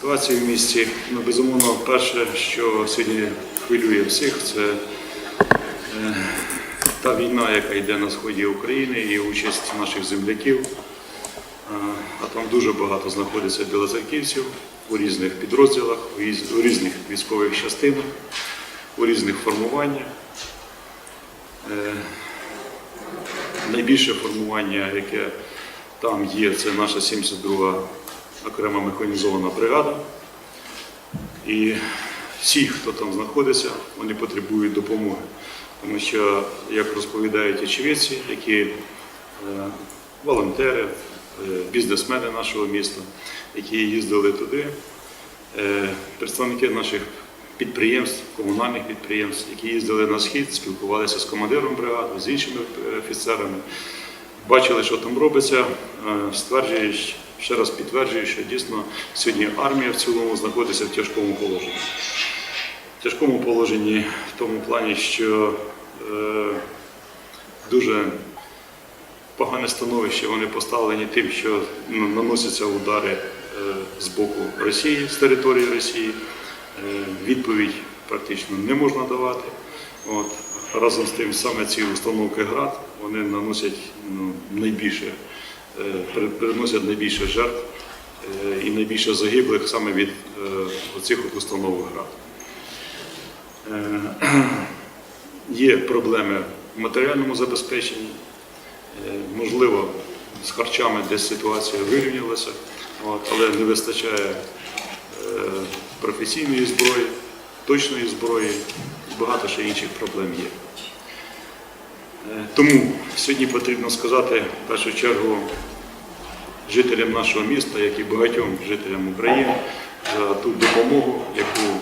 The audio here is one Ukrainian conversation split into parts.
Ситуація в місті, ну, безумовно, перше, що сьогодні хвилює всіх, це е, та війна, яка йде на сході України і участь наших земляків. А, там дуже багато знаходиться білоцерківців у різних підрозділах, у різ- у різних військових частинах, у різних формуваннях. Е, Найбільше формування, яке там є, це наша 72-га окрема механізована бригада. І всі, хто там знаходиться, вони потребують допомоги. Тому що, як розповідають очевидці, які е, волонтери, е, бізнесмени нашого міста, які їздили туди, е, представники наших підприємств, комунальних підприємств, які їздили на схід, спілкувалися з командиром бригади, з іншими е, офіцерами, бачили, що там робиться, е, стверджують, ще раз підтверджую, що дійсно сьогодні армія в цілому знаходиться в тяжкому положенні. В тяжкому положенні в тому плані, що е, дуже погане становище вони поставлені тим, що наносяться удари е, з боку Росії, з території Росії. Е, відповідь практично не можна давати. От. Разом з тим, саме ці установки ГРАД вони наносять ну, найбільше, приносять найбільше жертв е, і найбільше загиблих саме від е, оцих установок ГРАД. Е, Є проблеми в матеріальному забезпеченні. Е, Можливо, з харчами десь ситуація вирівнялася, але не вистачає е, професійної зброї, точної зброї багато ще інших проблем є. Е, Тому сьогодні потрібно сказати в першу чергу жителям нашого міста, як і багатьом жителям України, за ту допомогу, яку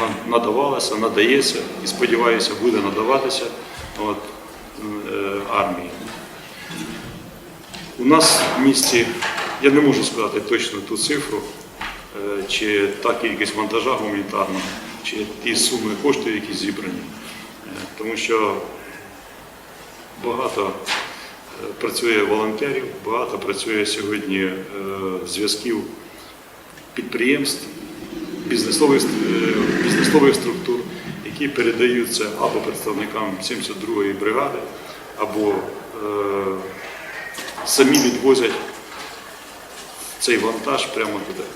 на- надавалася, надається і сподіваюся, буде надаватися от, е, армії. У нас в місті, я не можу сказати точно ту цифру, е, чи та кількість вантажа гуманітарного, чи ті суми коштів, які зібрані. Е, Тому що багато працює волонтерів, багато працює сьогодні е, зв'язків підприємств, бізнесових, е, бізнесових структур, які передаються або представникам 72-ї бригади, або е, самі відвозять цей вантаж прямо туди.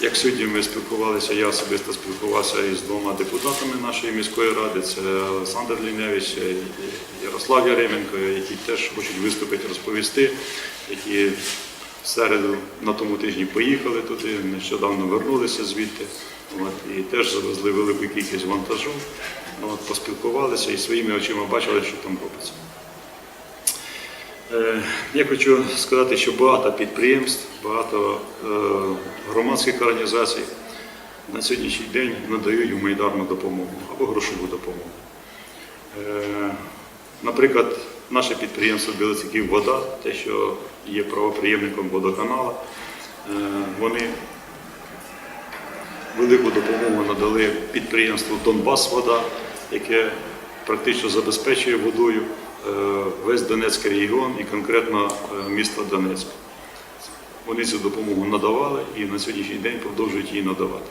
Як сьогодні ми спілкувалися, я особисто спілкувався із двома депутатами нашої міської ради, це Олександр Ліневич і Ярослав Яременко, які теж хочуть виступити, розповісти, які в середу на тому тижні поїхали туди, нещодавно вернулися звідти. От, і теж завезли велику кількість вантажу, от, поспілкувалися і своїми очима бачили, що там робиться. Е, Я хочу сказати, що багато підприємств, багато е, громадських організацій на сьогоднішній день надають гуманітарну допомогу або грошову допомогу. Е, Наприклад, наше підприємство Білоцерків Вода, те, що є правоприємником водоканала, е, вони велику допомогу надали підприємству Донбас Вода, яке практично забезпечує водою весь Донецький регіон і конкретно е, місто Донецьк. Вони цю допомогу надавали і на сьогоднішній день продовжують її надавати.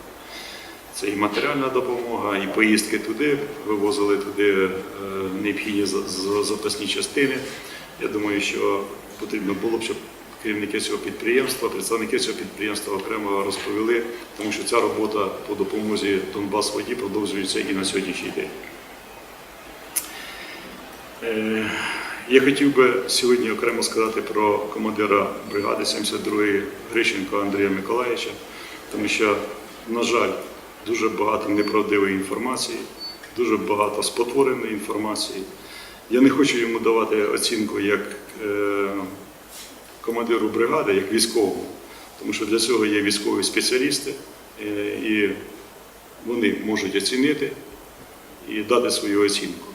Це і матеріальна допомога, і поїздки туди, вивозили туди е, необхідні за- за- запасні частини. Я думаю, що потрібно було б, щоб керівники цього підприємства, представники цього підприємства окремо розповіли, тому що ця робота по допомозі Донбас воді продовжується і на сьогоднішній день. Е, Я хотів би сьогодні окремо сказати про командира бригади 72-ї Грищенко Андрія Миколаївича, тому що, на жаль, дуже багато неправдивої інформації, дуже багато спотвореної інформації. Я не хочу йому давати оцінку як е, командиру бригади, як військовому, тому що для цього є військові спеціалісти, е, і вони можуть оцінити і дати свою оцінку.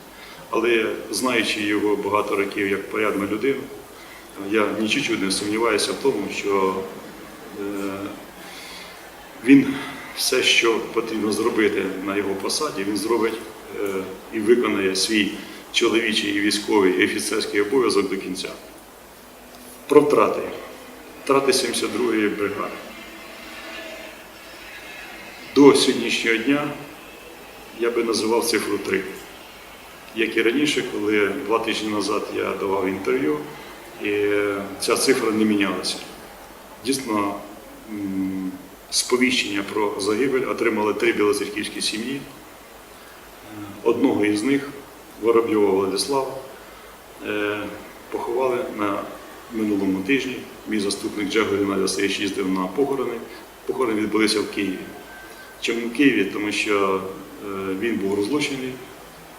Але знаючи його багато років як порядну людину, я нічого не сумніваюся в тому, що е, він все, що потрібно зробити на його посаді, він зробить е, і виконає свій чоловічий і військовий і офіцерський обов'язок до кінця. Про втрати. Втрати 72-ї бригади. До сьогоднішнього дня я би називав цифру 3. Як і раніше, коли два тижні назад я давав інтерв'ю, і ця цифра не мінялася. Дійсно, сповіщення про загибель отримали три білоцерківські сім'ї. Одного із них, Воробйова Владислава, е, поховали на минулому тижні. Мій заступник Джегор Геннадій їздив на похорони. Похорони відбулися в Києві. Чому в Києві? Тому що е, він був розлучений,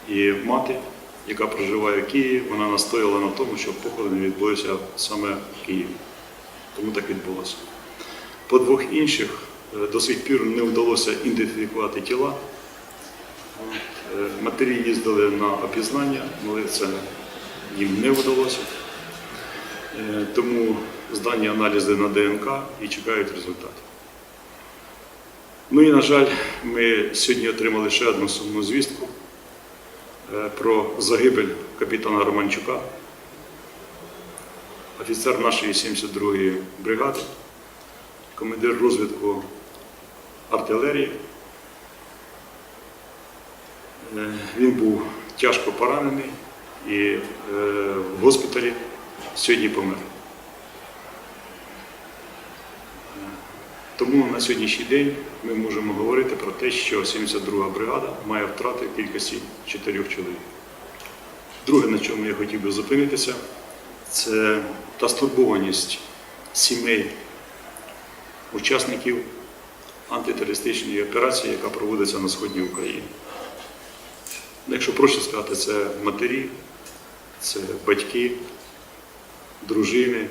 і мати, яка проживає в Києві, вона настояла на тому, щоб похорони відбулися саме в Києві. Тому так відбулося. По двох інших е, до сих пір не вдалося ідентифікувати тіла. Е, Матері їздили на опізнання, але це їм не вдалося. Е, Тому здані аналізи на ДНК і чекають результатів. Ну і, на жаль, ми сьогодні отримали ще одну сумну звістку про загибель капітана Романчука, офіцер нашої 72-ї бригади, командир розвідку артилерії. Е, Він був тяжко поранений і е, в госпіталі сьогодні помер. Тому на сьогоднішній день ми можемо говорити про те, що 72-га бригада має втрати в кількості чотирьох чоловік. Друге, на чому я хотів би зупинитися, це та стурбованість сімей учасників антитерористичної операції, яка проводиться на сході України. Якщо проще сказати, це матері, це батьки, дружини,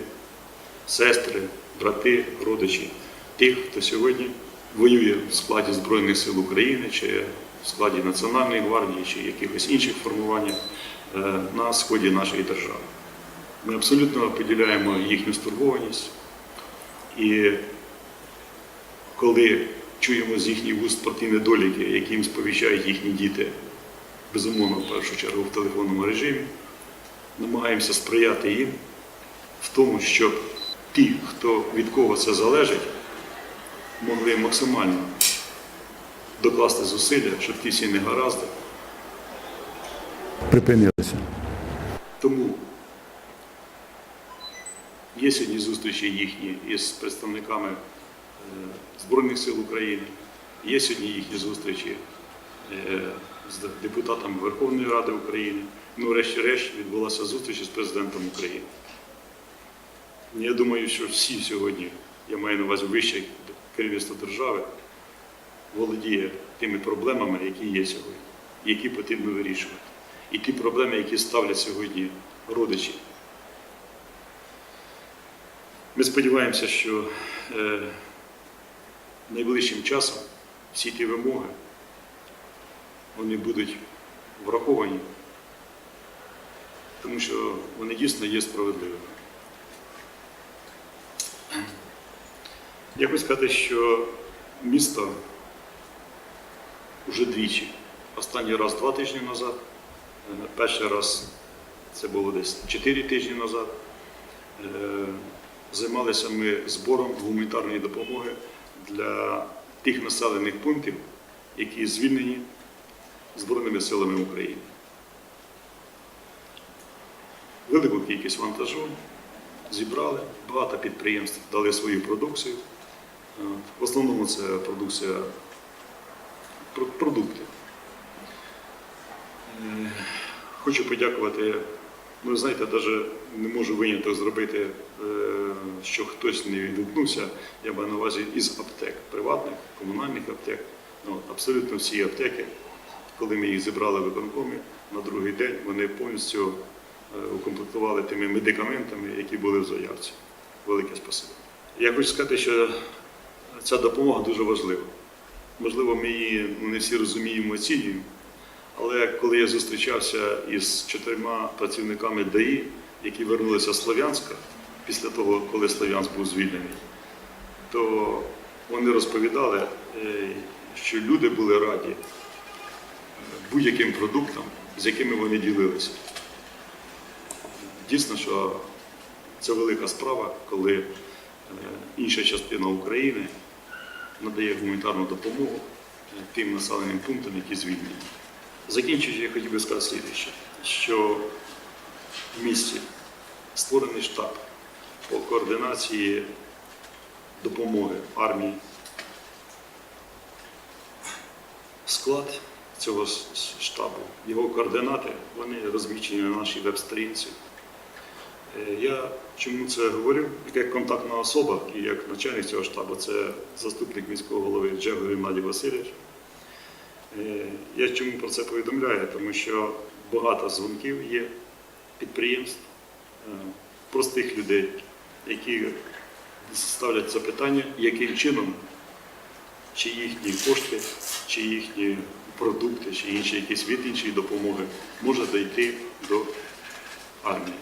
сестри, брати, родичі, тих, хто сьогодні воює в складі Збройних сил України, чи в складі Національної гвардії, чи якихось інших формувань е, на сході нашої держави. Ми абсолютно поділяємо їхню стурбованість. І коли чуємо з їхніх вуст про ті недоліки, які їм сповіщають їхні діти, безумовно, в першу чергу в телефонному режимі, намагаємося сприяти їм в тому, щоб ті, хто від кого це залежить, могли максимально докласти зусилля, щоб ті всі негаразди. припинилися. Тому є сьогодні зустрічі їхні із представниками е, Збройних сил України, є сьогодні їхні зустрічі е, з депутатами Верховної Ради України. Ну, врешті-решт, відбулася зустріч із президентом України. Я думаю, що всі сьогодні, я маю на увазі вище керівництво держави, володіє тими проблемами, які є сьогодні, які потрібно вирішувати. І ті проблеми, які ставлять сьогодні родичі. Ми сподіваємося, що е, найближчим часом всі ті вимоги вони будуть враховані, тому що вони дійсно є справедливими. Я хочу сказати, що місто вже двічі, останній раз два тижні назад, е, перший раз це було десь 4 тижні назад. Е, Займалися ми збором гуманітарної допомоги для тих населених пунктів, які звільнені Збройними силами України. Велику кількість вантажу зібрали, багато підприємств дали свою продукцію. От. В основному це продукція продукти. Е, Хочу подякувати. Ну, знаєте, навіть не можу виняток зробити, е, що хтось не відгукнувся. Я маю на увазі із аптек, приватних, комунальних аптек. Ну, абсолютно всі аптеки, коли ми їх зібрали в виконкомі, на другий день вони повністю е, укомплектували тими медикаментами, які були в заявці. Велике спасибо. Я хочу сказати, що ця допомога дуже важлива. Можливо, ми її не всі розуміємо, оцінюємо. Але коли я зустрічався із чотирма працівниками ДАІ, які вернулися з Слов'янська після того, коли Слов'янськ був звільнений, то вони розповідали, е, що люди були раді будь-яким продуктам, з якими вони ділилися. Дійсно, що це велика справа, коли е, інша частина України надає гуманітарну допомогу е, тим населеним пунктам, які звільнені. Закінчуючи, я хотів би сказати слідуюче, що в місті створений штаб по координації допомоги армії. Склад цього штабу, його координати, вони розміщені на нашій веб-сторінці. Е, Я чому це говорю? Як контактна особа і як начальник цього штабу, це заступник міського голови Джего Геннадій Васильович. Е, Я чому про це повідомляю? Тому що багато дзвонків є підприємств, е, простих людей, які ставлять запитання, яким чином чи їхні кошти, чи їхні продукти, чи інші якісь від іншої допомоги може дійти до армії.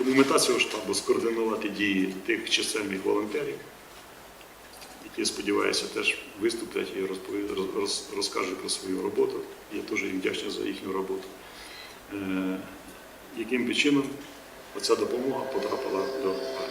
Тому мета цього штабу скоординувати дії тих чисельних волонтерів, які, сподіваюся, теж виступлять і розкажуть про свою роботу. Я дуже їм вдячний за їхню роботу. Е, Яким би чином оця допомога потрапила до армії.